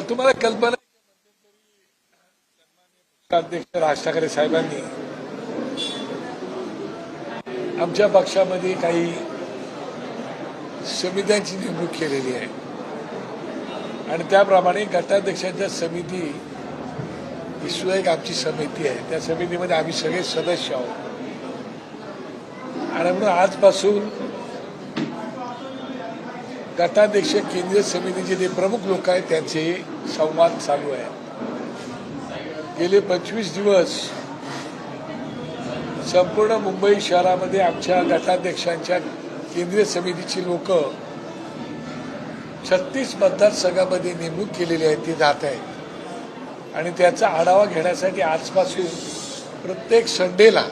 तुम्हाला कल्पना अध्यक्ष राज ठाकरे साहेबांनी आमच्या पक्षामध्ये काही समित्यांची नेमणूक केलेली आहे. आणि त्याप्रमाणे गटाध्यक्षांच्या समिती ही सुद्धा एक आमची समिती आहे. त्या समितीमध्ये आम्ही सगळे सदस्य आहोत. आणि म्हणून आजपासून गटाध्यक्ष केंद्रीय समितीचे जे प्रमुख लोक आहेत त्यांचे संवाद चालू आहे. गेले पंचवीस दिवस संपूर्ण मुंबई शहरामध्ये आमच्या गटाध्यक्षांच्या केंद्रीय समितीची लोक छत्तीस मतदारसंघामध्ये नेमणूक केलेली आहे ती जात आहेत. आणि त्याचा आढावा घेण्यासाठी आजपासून प्रत्येक संडेला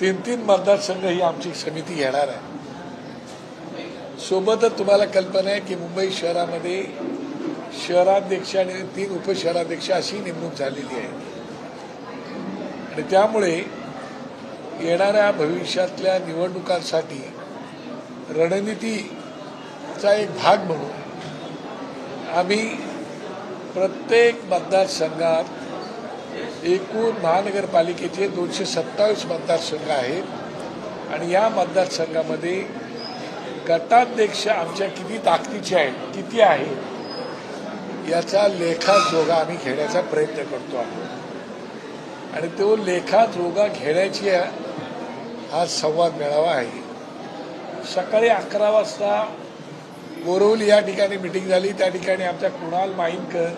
तीन तीन मतदारसंघ ही आमची समिती घेणार आहे. सोबतच तुम्हाला कल्पना आहे की मुंबई शहरामध्ये शहराध्यक्ष आणि तीन उपशहराध्यक्ष अशी नेमणूक झालेली आहे. आणि त्यामुळे येणाऱ्या भविष्यातल्या निवडणुकांसाठी रणनीतीचा एक भाग म्हणून आम्ही प्रत्येक मतदारसंघात एकूण महानगरपालिकेचे दोनशे सत्तावीस मतदारसंघ आहेत. आणि या मतदारसंघामध्ये गटाध्यक्ष आमच्या किती ताकदीचे आहेत किती आहेत याचा लेखाजोगा आम्ही घेण्याचा प्रयत्न करतो आहोत. आणि तो लेखाजोगा घेण्याची हा संवाद मेळावा आहे. सकाळी अकरा वाजता बोरवली या ठिकाणी मिटिंग झाली. त्या ठिकाणी आमचा कुणाल माईनकर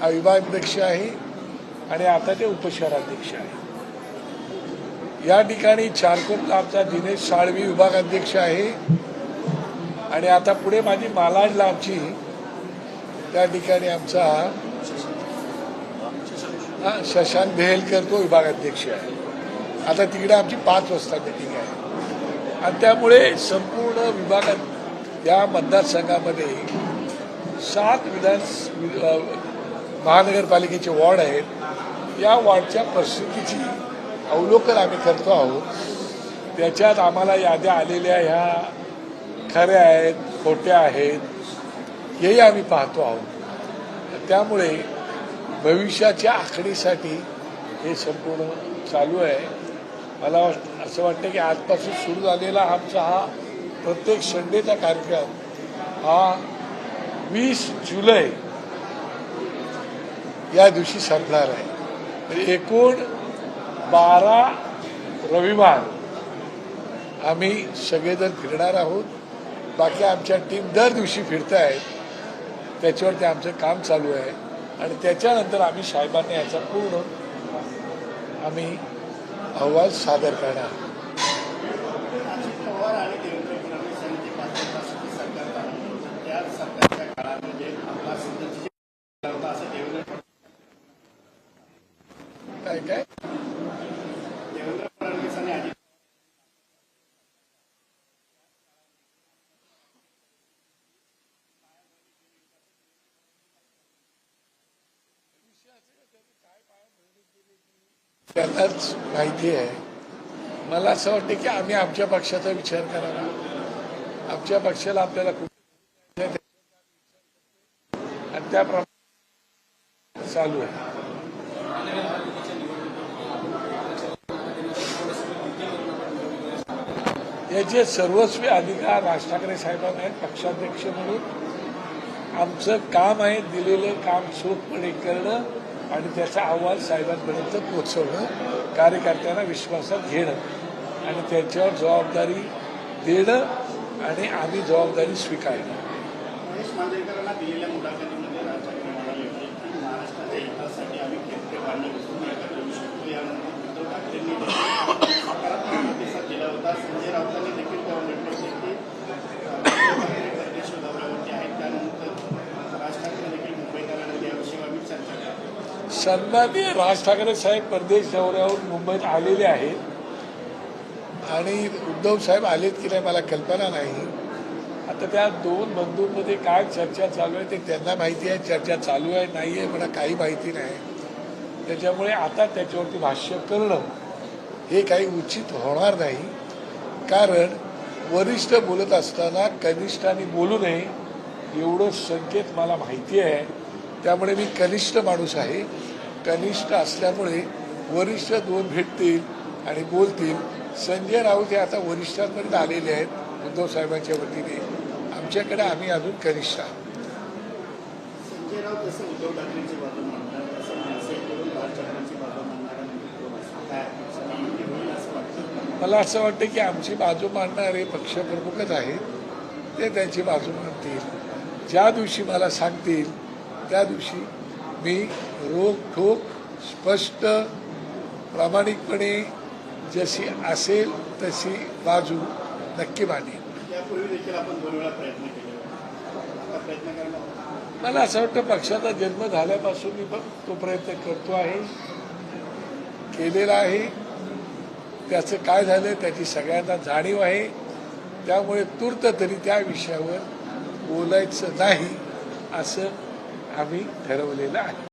हा विभागाध्यक्ष आहे आणि आता ते उपशहराध्यक्ष आहे. या ठिकाणी चारकोटला आमचा दिनेश साळवी विभागाध्यक्ष आहे. आणि आता पुढे माझी मालाडला आमची त्या ठिकाणी आमचा हा, शशांक भेलकर तो विभागाध्यक्ष आहे. आता तिकडे आमची पाच वाजता मिटिंग आहे. आणि त्यामुळे संपूर्ण विभागात या मतदारसंघामध्ये सात विधान महानगरपालिकेचे वॉर्ड आहेत. या वॉर्डच्या परिस्थितीची अवलोकन आम्ही करतो आहोत. त्याच्यात आम्हाला याद्या आलेल्या ह्या खऱ्या आहेत खोट्या आहेत हेही आम्ही पाहतो आहोत. त्यामुळे भविष्याच्या आखणीसाठी हे संपूर्ण चालू आहे. मला वाट- असं वाटतं की आजपासून सुरू झालेला आमचा हा प्रत्येक संडेचा कार्यक्रम हा वीस जुलै या दिवशी संपणार आहे. म्हणजे एकूण बारा रविवार आम्ही सगळेजण फिरणार आहोत. बाकी आमच्या टीम दर दिवशी फिरत आहेत त्याच्यावरती आमचं काम चालू आहे. आणि त्याच्यानंतर आम्ही साहेबांना याचा पूर्ण आम्ही अहवाल सादर करणार आहोत. अजित त्यांनाच माहिती आहे. मला असं वाटतं की आम्ही आमच्या पक्षाचा विचार करावा. आमच्या पक्षाला आपल्याला कुठे आणि त्याप्रमाणे चालू आहे. याचे सर्वस्वी अधिकार राज ठाकरे साहेबांना आहेत पक्षाध्यक्ष म्हणून आमचं काम आहे दिलेलं काम चोखपणे करणं. आणि त्याचा अहवाल साहेबांपर्यंत पोचवणं कार्यकर्त्यांना विश्वासात घेणं आणि त्यांच्यावर जबाबदारी देणं आणि आम्ही जबाबदारी स्वीकारणं. करू राज ठाकरे साहेब परदेश दौऱ्यावर मुंबईत आलेले आहेत. आणि उद्धव साहेब आलेत की नाही मला कल्पना नाही. आता त्या दोन बंधूंमध्ये काय चर्चा चालू आहे ते त्यांना माहिती आहे. चर्चा चालू आहे नाही आहे मला काही माहिती नाही. त्याच्यामुळे आता त्याच्यावरती भाष्य करणं हे काही उचित होणार नाही. कारण वरिष्ठ बोलत असताना कनिष्ठांनी बोलू नये एवढं संकेत मला माहिती आहे. त्यामुळे मी कनिष्ठ माणूस आहे. कनिष्ठ असल्यामुळे वरिष्ठ दोन भेटतील आणि बोलतील. संजय राऊत हे आता वरिष्ठांपर्यंत आलेले आहेत उद्धव साहेबांच्या वतीने. आमच्याकडे आम्ही अजून कनिष्ठ आहोत. मला असं वाटतं की आमची बाजू मांडणारे पक्षप्रमुखच आहेत. ते त्यांची बाजू मांडतील. ज्या दिवशी मला सांगतील त्या दिवशी मी रोखठोक स्पष्ट प्रामाणिकपणे जशी असेल तशी बाजू नक्की करणार मला असं वाटतं पक्षाचा जन्म झाल्यापासून मी पण तो प्रयत्न करतो आहे. केलेला आहे. त्याचं काय झालं त्याची सगळ्यांना जाणीव आहे. त्यामुळे तूर्त तरी त्या विषयावर बोलायचं नाही असं आम्ही ठरवलेलं आहे.